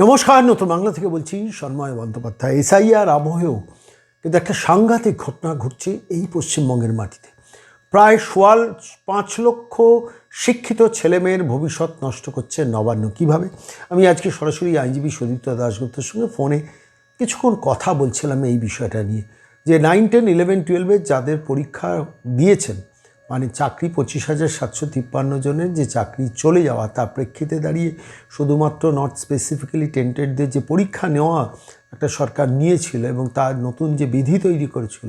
নমস্কার, নতুন বাংলা থেকে বলছি সন্ময় বন্দ্যোপাধ্যায়। এসআইআর আবহেও কিন্তু একটা সাংঘাতিক ঘটনা ঘটছে এই পশ্চিমবঙ্গের মাটিতে। প্রায় সোয়াল পাঁচ লক্ষ শিক্ষিত ছেলেমেয়ের ভবিষ্যৎ নষ্ট করছে নবান্ন। কীভাবে? আমি আজকে সরাসরি আইনজীবী সদীপ্ত দাশগুপ্তের সঙ্গে ফোনে কিছুক্ষণ কথা বলছিলাম এই বিষয়টা নিয়ে। যে নাইন টেন ইলেভেন টুয়েলভে যাদের পরীক্ষা দিয়েছেন মানে চাকরি পঁচিশ হাজার সাতশো তিপ্পান্ন জনের যে চাকরি চলে যাওয়া, তার প্রেক্ষিতে দাঁড়িয়ে শুধুমাত্র নট স্পেসিফিক্যালি টেন্টেডদের যে পরীক্ষা নেওয়া একটা সরকার নিয়েছিল এবং তার নতুন যে বিধি তৈরি করেছিল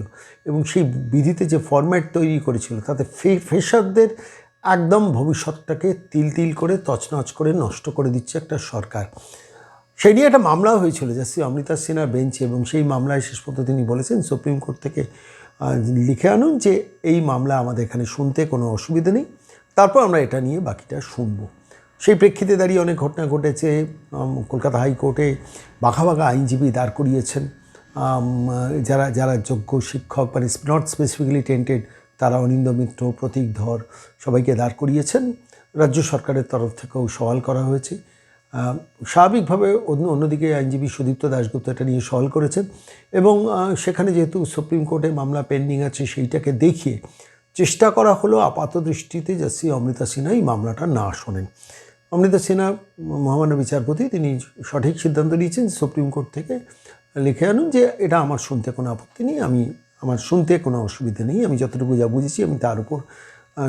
এবং সেই বিধিতে যে ফরম্যাট তৈরি করেছিল, তাতে ফে ফ্রেশারদের একদম ভবিষ্যৎটাকে তিল তিল করে, তছনছ করে, নষ্ট করে দিচ্ছে একটা সরকার। সেই নিয়ে একটা মামলা হয়েছিল জাস্টি অমৃতা সিনহার বেঞ্চে এবং সেই মামলায় শেষ পর্যন্ত তিনি বলেছেন, সুপ্রিম কোর্ট থেকে লিখে আনুন যে এই মামলা আমাদের এখানে শুনতে কোনো অসুবিধা নেই। তারপর আমরা এটা নিয়ে বাকিটা শুনব। সেই প্রেক্ষিতে দাঁড়িয়ে অনেক ঘটনা ঘটেছে। কলকাতা হাইকোর্টে বাঘা বাঘা আইনজীবী দাঁড় করিয়েছেন। যারা যারা যোগ্য শিক্ষক মানে নট স্পেসিফিক্যালি টেন্টেড তারা অনিন্দ মিত্র, প্রতীক ধর সবাইকে দাঁড় করিয়েছেন। রাজ্য সরকারের তরফ থেকেও সওয়াল করা হয়েছে। স্বাভাবিকভাবে অন্য অন্যদিকে আইনজীবী সুদীপ্ত দাশগুপ্ত এটা নিয়ে সওয়াল করেছেন এবং সেখানে যেহেতু সুপ্রিম কোর্টে মামলা পেন্ডিং আছে সেইটাকে দেখিয়ে চেষ্টা করা হলো আপাত দৃষ্টিতে জাসি অমৃতা সিনহা এই মামলাটা না শোনেন। অমৃতা সিনহা, মহামান্য বিচারপতি, তিনি সঠিক সিদ্ধান্ত নিয়েছেন, সুপ্রিম কোর্ট থেকে লিখে আনুন যে এটা আমার শুনতে কোনো আপত্তি নেই, আমি, আমার শুনতে কোনো অসুবিধা নেই, আমি যতটুকু যা বুঝেছি আমি তার উপর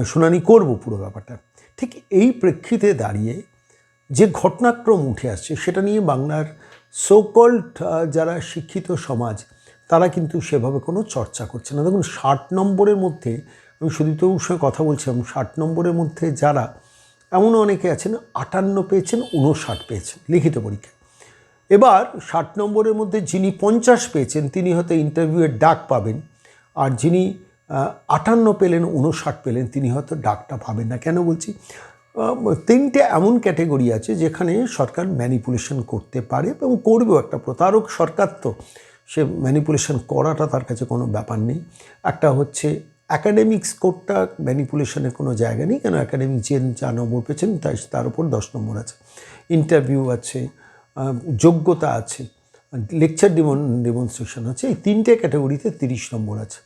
শুনানি করব পুরো ব্যাপারটা। ঠিক এই প্রেক্ষিতে দাঁড়িয়ে যে ঘটনাক্রম উঠে আসছে, সেটা নিয়ে বাংলার সোকল্ড যারা শিক্ষিত সমাজ, তারা কিন্তু সেভাবে কোনো চর্চা করছে না। দেখুন, ষাট নম্বরের মধ্যে, আমি সুদীপ্তবাবুর সঙ্গে কথা বলছিলাম, ষাট নম্বরের মধ্যে যারা এমন অনেকে আছেন, আটান্ন পেয়েছেন উনষাট পেয়েছেন, লিখিত পরীক্ষায়। এবার ষাট নম্বরের মধ্যে যিনি পঞ্চাশ পেয়েছেন, তিনি হয়তো ইন্টারভিউয়ের ডাক পাবেন, আর যিনি আটান্ন পেলেন উনষাট পেলেন, তিনি হয়তো ডাকটা পাবেন না। কেন বলছি? তিনটে এমন ক্যাটেগরি আছে যেখানে সরকার ম্যানিপুলেশন করতে পারে এবং করবেও। একটা প্রতারক সরকার তো, সে ম্যানিপুলেশন করাটা তার কাছে কোনো ব্যাপার নেই। একটা হচ্ছে অ্যাকাডেমিক স্কোরটা ম্যানিপুলেশনের কোনো জায়গা নেই, কেন অ্যাকাডেমিক যে যা নম্বর পেয়েছেন তাই তার উপর দশ নম্বর আছে। ইন্টারভিউ আছে যোগ্যতা আছে লেকচার ডিমন ডেমনস্ট্রেশন আছে, এই তিনটে ক্যাটাগরিতে তিরিশ নম্বর আছে।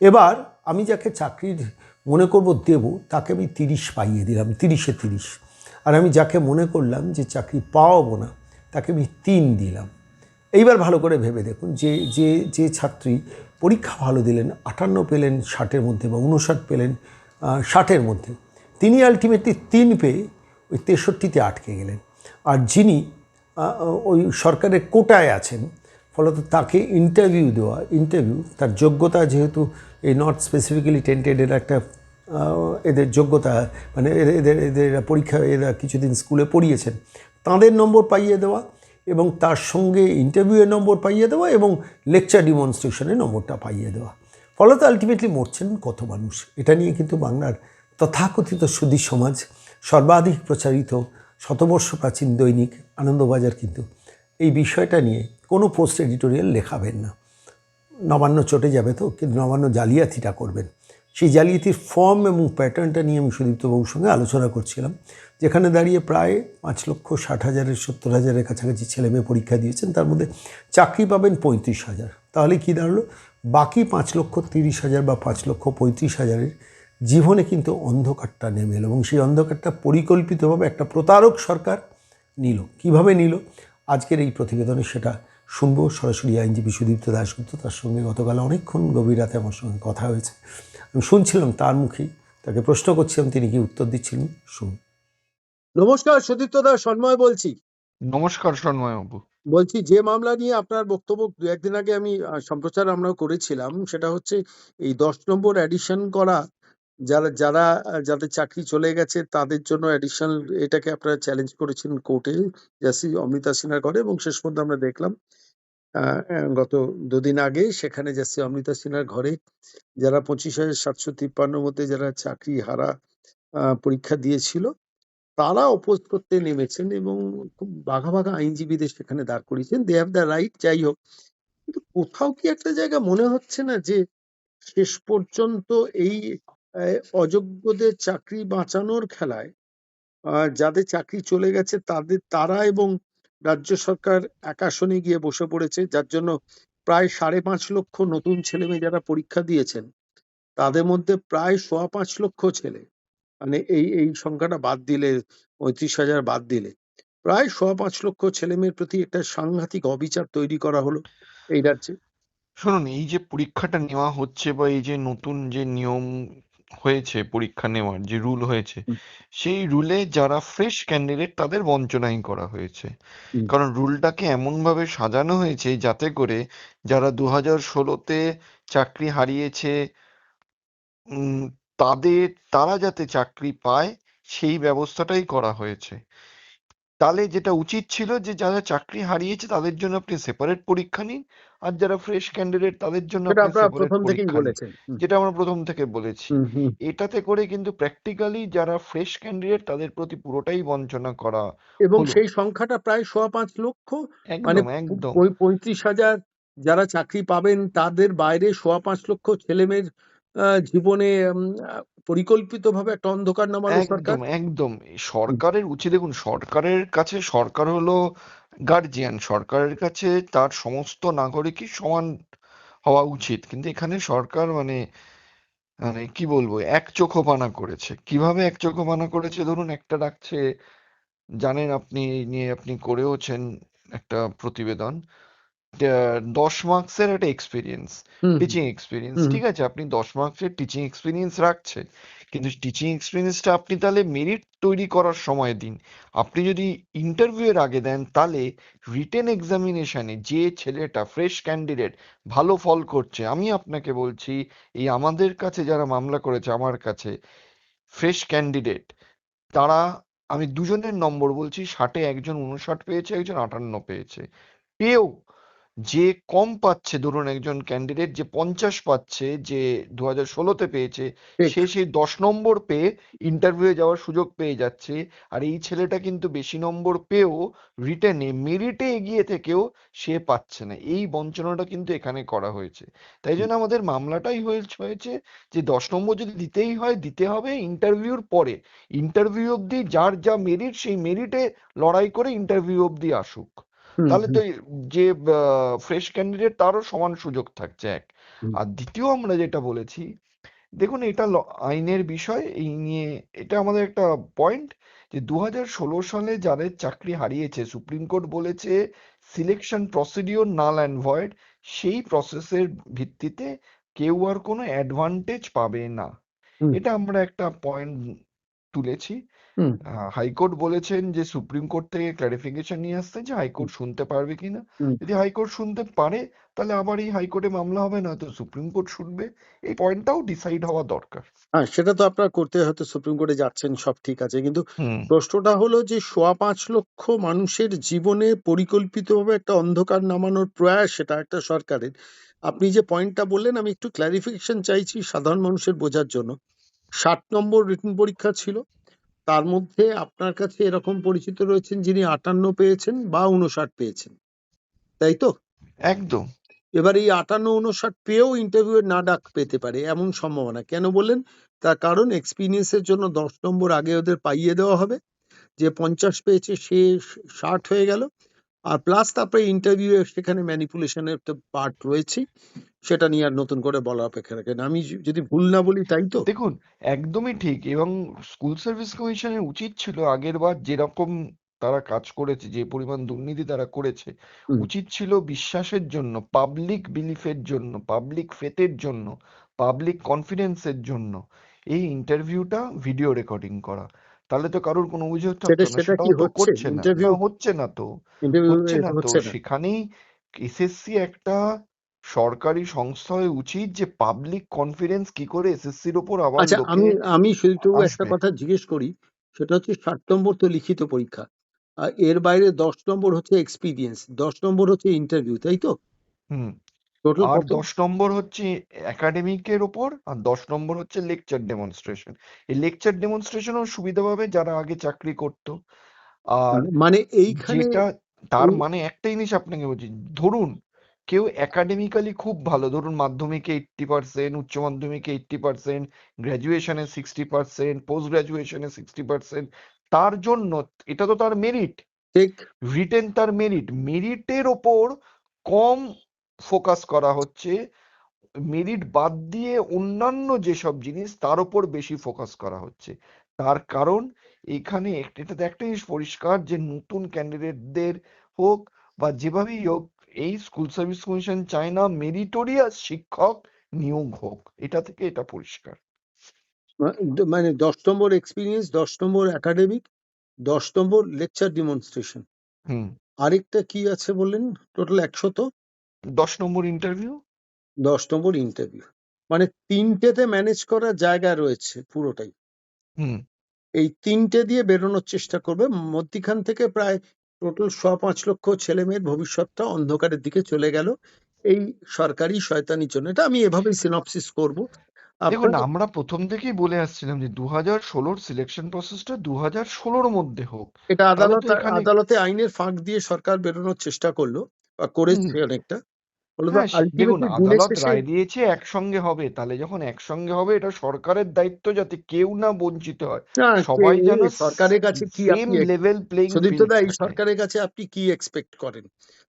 এবার আমি যাকে চাকরির মনে করব দেব, তাকে আমি তিরিশ পাইয়ে দিলাম, তিরিশে তিরিশ। আর আমি যাকে মনে করলাম যে চাকরি পাওয়াবো না, তাকে আমি তিন দিলাম। এইবার ভালো করে ভেবে দেখুন, যে যে যে ছাত্রী পরীক্ষা ভালো দিলেন, আটান্ন পেলেন ষাটের মধ্যে বা উনষাট পেলেন ষাটের মধ্যে, তিনি আলটিমেটলি তিন পেয়ে ওই তেষট্টিতে আটকে গেলেন। আর যিনি ওই সরকারের কোটায় আছেন ফলত তাকে ইন্টারভিউ দেওয়া ইন্টারভিউ তার যোগ্যতা যেহেতু এই নট স্পেসিফিক্যালি টেন্টেড এর একটা এদের যোগ্যতা মানে এদের এদের এরা পরীক্ষা, এরা কিছুদিন স্কুলে পড়িয়েছেন, তাঁদের নম্বর পাইয়ে দেওয়া এবং তার সঙ্গে ইন্টারভিউয়ের নম্বর পাইয়ে দেওয়া এবং লেকচার ডিমনস্ট্রেশনের নম্বরটা পাইয়ে দেওয়া। ফলত আলটিমেটলি মরছেন কত মানুষ? এটা নিয়ে কিন্তু বাংলার তথাকথিত সুদী সমাজ সর্বাধিক প্রচারিত, শতবর্ষ প্রাচীন দৈনিক আনন্দবাজার কিন্তু এই বিষয়টা নিয়ে কোনো পোস্ট এডিটোরিয়াল লেখাবেন না। নবান্ন চটে যাবে তো, কিন্তু নবান্ন জালিয়াতিটা করবেন। সেই জালিয়াতির ফর্ম এবং প্যাটার্নটা নিয়ে আমি সুদীপ্তবাবুর সঙ্গে আলোচনা করছিলাম, যেখানে দাঁড়িয়ে প্রায় পাঁচ লক্ষ ষাট হাজারের সত্তর হাজারের কাছাকাছি ছেলে মেয়ে পরীক্ষা দিয়েছেন, তার মধ্যে চাকরি পাবেন পঁয়ত্রিশ হাজার। তাহলে কী দাঁড়াল? বাকি পাঁচ লক্ষ তিরিশ হাজার বা পাঁচ লক্ষ পঁয়ত্রিশ হাজারের জীবনে কিন্তু অন্ধকারটা নেমে এলো এবং সেই অন্ধকারটা পরিকল্পিতভাবে একটা প্রতারক সরকার নিল। কীভাবে নিল? আজকের এই প্রতিবেদনে সেটা শুনব। সরাসরি আইনজীবী সুদীপ্ত দাশগুপ্ত তার সঙ্গে গতকাল অনেকক্ষণ গভীর রাতে আমার সঙ্গে কথা হয়েছে। আমি শুনছিলাম তার মুখেই তাকে প্রশ্ন করছিলাম তিনি কি উত্তর দিচ্ছিলেন? শুনুন। নমস্কার সুদীপ্ত দাস সন্ময় বলছি। নমস্কার সন্ময় বাবু। বলছি যে মামলা নিয়ে আপনার বক্তব্য দু একদিন আগে আমি আহ, সম্প্রচার আমরা করেছিলাম সেটা হচ্ছে এই দশ নম্বর অ্যাডিশন করা যারা যারা, যাদের চাকরি চলে গেছে তাদের জন্য অ্যাডিশনাল এটাকে আপনারা চ্যালেঞ্জ করেছেন কোর্টে জাসি, অমৃতা সিনহার ঘরে এবং শেষ পর্যন্ত আমরা দেখলাম গত দুদিন আগে সেখানে জাসি, অমৃতা সিনহার ঘরে যারা পঁচিশ হাজার সাতশো তিপ্পান্নর মধ্যে যারা চাকরি হারা পরীক্ষা দিয়েছিল, তারা অপোজ করতে নেমেছেন এবং খুব বাঘা বাঘা আইনজীবীদের সেখানে দাঁড় করিয়েছেন। দে হ্যাভ দ্য রাইট যাই হোক। কিন্তু কোথাও কি একটা জায়গা মনে হচ্ছে না যে শেষ পর্যন্ত এই অযোগ্যদের চাকরি বাঁচানোর খেলায় যাদের চাকরি চলে গেছে তাদের, তারা এবং রাজ্য সরকার এক আসনে গিয়ে বসে পড়েছে, যার জন্য প্রায় সাড়ে পাঁচ লক্ষ নতুন ছেলে মেয়ে যারা পরীক্ষা দিয়েছেন, তাদের মধ্যে প্রায় সোয়া পাঁচ লক্ষ ছেলে। মানে এই এই সংখ্যাটা বাদ দিলে, পঁয়ত্রিশ হাজার বাদ দিলে, প্রায় সোয়া পাঁচ লক্ষ ছেলে মেয়ের প্রতি একটা সাংঘাতিক অবিচার তৈরি করা হলো এই রাজ্যে। শুনুন, এই যে পরীক্ষাটা নেওয়া হচ্ছে বা এই যে নতুন যে নিয়ম হয়েছে পরীক্ষা নেওয়ার যে রুল হয়েছে সেই রুলে যারা ফ্রেশ ক্যান্ডিডেট তাদের বঞ্চনাই করা হয়েছে। কারণ রুলটাকে এমন ভাবে সাজানো হয়েছে যাতে করে যারা দু হাজার ষোলোতে চাকরি হারিয়েছে উম, তাদের তারা যাতে চাকরি পায় সেই ব্যবস্থাটাই করা হয়েছে। তাহলে যেটা উচিত ছিল যে যারা চাকরি হারিয়েছে তাদের জন্য আপনি সেপারেট পরীক্ষা নিন আর যারা ফ্রেশ ক্যান্ডিডেট তাদের জন্য সেটা আপনি আপনারা সেপারেট প্রথম থেকেই পরীক্ষা নিন। বলেছেন। হুম, যেটা আমরা প্রথম থেকে বলেছি। হুম, হুম। এটাতে করে কিন্তু প্র্যাকটিক্যালি যারা ফ্রেশ ক্যান্ডিডেট তাদের প্রতি পুরোটাই বঞ্চনা করা এবং হলো। সেই সংখ্যাটা প্রায় সোয়া পাঁচ লক্ষ মানে একদম একদম। পঁয়- পঁয়ত্রিশ হাজার যারা চাকরি পাবেন তাদের বাইরে সোয়া পাঁচ লক্ষ ছেলেমেয়ের আহ, জীবনে ভাবে একটা অন্ধকার নামালো সরকার? একদম। সরকারের উচিত দেখুন সরকারের কাছে সরকার হলো গার্জিয়ান সরকারের কাছে তার সমস্ত নাগরিকই সমান হওয়া উচিত। কিন্তু এখানে সরকার মানে মানে কি বলব এক চোখোপানা করেছে। কীভাবে এক চোখোপানা করেছে? ধরুন একটা রাখছে জানেন আপনি এই নিয়ে আপনি করেওছেন একটা প্রতিবেদন। দশ মার্কসের একটা এক্সপিরিয়েন্স টিচিং এক্সপিরিয়েন্স ঠিক আছে? আপনি দশ মার্কসের টিচিং এক্সপিরিয়েন্স রাখছেন কিন্তু টিচিং এক্সপিরিয়েন্সটা আপনি তাহলে মেরিট তৈরি করার সময় দিন। আপনি যদি ইন্টারভিউ এর আগে দেন তাহলে রিটেন এক্সামিনেশনে যে ছেলেটা ফ্রেশ ক্যান্ডিডেট ভালো ফল করছে আমি আপনাকে বলছি এই আমাদের কাছে যারা মামলা করেছে আমার কাছে ফ্রেশ ক্যান্ডিডেট তারা আমি দুজনের নম্বর বলছি ষাটে একজন উনষাট পেয়েছে একজন আটান্ন পেয়েছে। পেয়েও যে কম পাচ্ছে ধরুন একজন ক্যান্ডিডেট যে পঞ্চাশ পাচ্ছে যে দু হাজার ষোলোতে পেয়েছে সে সেই দশ নম্বর পেয়ে ইন্টারভিউয়ে যাওয়ার সুযোগ পেয়ে যাচ্ছে। আর এই ছেলেটা কিন্তু বেশি নম্বর পেয়েও রিটেনে মেরিটে এগিয়ে থেকেও সে পাচ্ছে না। এই বঞ্চনাটা কিন্তু এখানে করা হয়েছে। তাই জন্য আমাদের মামলাটাই হয়েছে হয়েছে যে দশ নম্বর যদি দিতেই হয় দিতে হবে ইন্টারভিউর পরে। ইন্টারভিউ অবধি যার যা মেরিট সেই মেরিটে লড়াই করে ইন্টারভিউ অবধি আসুক। তাহলে তো যে ফ্রেশ ক্যান্ডিডেট তারও সমান সুযোগ থাকছে এক। আর দ্বিতীয় আমরা যেটা বলেছি দেখুন এটা আইনের বিষয় এই নিয়ে এটা আমাদের একটা পয়েন্ট যে দু হাজার ষোলো সালে যাদের চাকরি হারিয়েছে সুপ্রিম কোর্ট বলেছে selection procedure null and void সেই প্রসেসের ভিত্তিতে কেউ আর কোনো অ্যাডভান্টেজ পাবে না। এটা আমরা একটা পয়েন্ট তুলেছি। হুম। হাইকোর্ট বলেছেন যে সুপ্রিম কোর্ট থেকে ক্লারিফিকেশন নিয়ে আসতে যে হাইকোর্ট শুনতে পারবে কিনা। হুম। যদি হাইকোর্ট শুনতে পারে তাহলে আবার এই হাইকোর্টে মামলা হবে না তো সুপ্রিম কোর্ট শুনবে। এই পয়েন্টটাও ডিসাইড হওয়া দরকার। হ্যাঁ সেটা তো আপনার করতে হয়তো সুপ্রিম কোর্টে যাচ্ছেন সব ঠিক আছে। কিন্তু হুম। প্রশ্নটা হলো যে সোয়া পাঁচ লক্ষ মানুষের জীবনে পরিকল্পিতভাবে একটা অন্ধকার নামানোর প্রয়াস সেটা একটা সরকারের। আপনি যে পয়েন্টটা বললেন আমি একটু ক্ল্যারিফিকেশন চাইছি সাধারণ মানুষের বোঝার জন্য। ষাট নম্বর রিটেন পরীক্ষা ছিল। তার মধ্যে আপনার কাছে এরকম পরিচিত রয়েছেন যিনি আটান্ন পেয়েছেন বা উনষাট পেয়েছেন। তাই তো? একদম। এবার এই আটান্ন উনষাট পেয়েও ইন্টারভিউ না ডাক পেতে পারে এমন সম্ভাবনা। কেন বললেন? তার কারণ এক্সপিরিয়েন্সের জন্য দশ নম্বর আগে ওদের পাইয়ে দেওয়া হবে। যে পঞ্চাশ পেয়েছে সে ষাট হয়ে গেল। আর প্লাস তারপরে ইন্টারভিউ সেখানে ম্যানিপুলেশনের একটা পার্ট রয়েছে সেটা নিয়ে আর নতুন করে বলা অপেক্ষা রাখেন। আমি যদি ভুল না বলি তাই তো? দেখুন একদমই ঠিক এবং স্কুল সার্ভিস কমিশনের উচিত ছিল আগের বার যেরকম তারা কাজ করেছে যে পরিমাণ দুর্নীতি তারা করেছে উচিত ছিল বিশ্বাসের জন্য পাবলিক বিলিফের জন্য পাবলিক ফেথের জন্য পাবলিক কনফিডেন্সের জন্য এই ইন্টারভিউটা ভিডিও রেকর্ডিং করা। তাহলে তো কারোর কোনো অভিযোগ থাকতো না সেটা সেটাও তো হচ্ছে? করছে না। ইন্টারভিউ হচ্ছে না তো। হচ্ছে না তো। সেখানেই এসএসসি একটা সরকারি সংস্থা হয়ে উচিত যে পাবলিক কনফিডেন্স কি করে এসএসসির ওপর আবার আচ্ছা আমি আমি সুদীপ্তবাবু একটা কথা জিজ্ঞেস করি। সেটা হচ্ছে ষাট নম্বর তো লিখিত পরীক্ষা। আর এর বাইরে দশ নম্বর হচ্ছে এক্সপিরিয়েন্স দশ নম্বর হচ্ছে ইন্টারভিউ তাই তো? হুম। টোটাল আর দশ নম্বর হচ্ছে একাডেমিকের ওপর আর দশ নম্বর হচ্ছে লেকচার ডেমনস্ট্রেশন এই লেকচার ডেমনস্ট্রেশনও সুবিধা পাবে যারা আগে চাকরি করত। আর মানে এইখানে যেটা তার মানে একটা জিনিস আপনাকে বলছি ধরুন কেউ একাডেমিক্যালি খুব ভালো ধরুন মাধ্যমিকে এইট্টি পার্সেন্ট উচ্চ মাধ্যমিকে এইট্টি পার্সেন্ট গ্র্যাজুয়েশনে সিক্সটি পার্সেন্ট পোস্ট গ্র্যাজুয়েশনে সিক্সটি পার্সেন্ট তার জন্য এটা তো তার মেরিট ঠিক। রিটেন তার মেরিট মেরিটের ওপর কম ফোকাস করা হচ্ছে মেরিট বাদ দিয়ে অন্যান্য যেসব জিনিস তার উপর বেশি ফোকাস করা হচ্ছে। তার কারণ এখানে এটাতে একটা জিনিস পরিষ্কার যে নতুন ক্যান্ডিডেটদের হোক বা যেভাবেই হোক এই স্কুল সার্ভিস কমিশন চায় না মেরিটোরিয়াস শিক্ষক নিয়োগ হোক। এটা থেকে এটা পরিষ্কার। মানে দশ নম্বর এক্সপিরিয়েন্স দশ নম্বর একাডেমিক দশ নম্বর লেকচার ডিমনস্ট্রেশন আরেকটা কি আছে বললেন? টোটাল একশত? ১০ নম্বর ইন্টারভিউ দশ নম্বর ইন্টারভিউ মানে তিনটেতে ম্যানেজ করার জায়গা রয়েছে পুরোটাই। এই তিনটে দিয়ে বেরোনোর চেষ্টা করবে। মধ্যিখান থেকে প্রায় টোটাল শ পাঁচ লক্ষ ছেলে মেয়ের ভবিষ্যৎটা অন্ধকারের দিকে চলে গেল। এই সরকারি শয়তানির জন্য। এটা আমি এভাবেই সিনপসিস করব। দেখুন আমরা প্রথম থেকেই বলে আসছিলাম যে দু হাজার ষোলোর সিলেকশন প্রসেসটা দু হাজার ষোলোর মধ্যে হোক। এটা আদালত আদালতে আইনের ফাঁক দিয়ে সরকার বেরোনোর চেষ্টা করল বা করেছে অনেকটা। ফলত হ্যাঁ দেখুন আদালত রায় দিয়েছে একসঙ্গে হবে তাহলে যখন একসঙ্গে হবে এটা সরকারের দায়িত্ব যাতে কেউ না বঞ্চিত হয়। সবাই যেন সরকারের কাছে কি সেম লেভেল প্লেইং এই সরকারের কাছে আপনি কি এক্সপেক্ট করেন?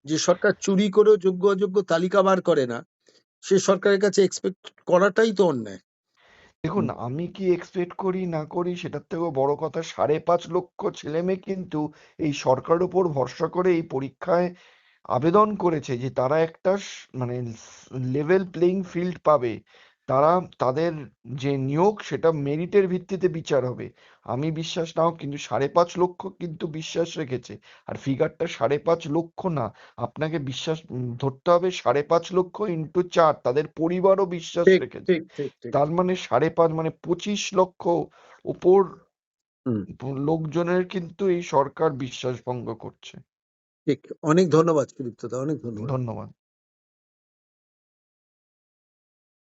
যে সরকার চুরি করেও যোগ্য অযোগ্য তালিকা বার করে না সে সরকারের কাছে এক্সপেক্ট করাটাই তো অন্যায়। দেখুন আমি কি এক্সপেক্ট করি না করি সেটার থেকেও বড় কথা সাড়ে পাঁচ লক্ষ ছেলে মেয়ে কিন্তু এই সরকারের উপর ভরসা করে এই পরীক্ষায় আবেদন করেছে যে তারা একটা মানে লেভেল প্লেইং ফিল্ড পাবে। তারা তাদের যে নিয়োগ সেটা মেরিটের ভিত্তিতে বিচার হবে। আমি বিশ্বাস নাও কিন্তু সাড়ে পাঁচ লক্ষ কিন্তু বিশ্বাস রেখেছে। আর ফিগারটা সাড়ে পাঁচ লক্ষ না। আপনাকে বিশ্বাস ধরতে হবে সাড়ে পাঁচ লক্ষ ইন্টু চার। তাদের পরিবারও বিশ্বাস রেখেছে। তার মানে সাড়ে পাঁচ মানে পঁচিশ লক্ষ উপর লোকজনের কিন্তু এই সরকার বিশ্বাস ভঙ্গ করছে। ঠিক অনেক ধন্যবাদ সুদীপ্ত দা অনেক ধন্যবাদ। ধন্যবাদ।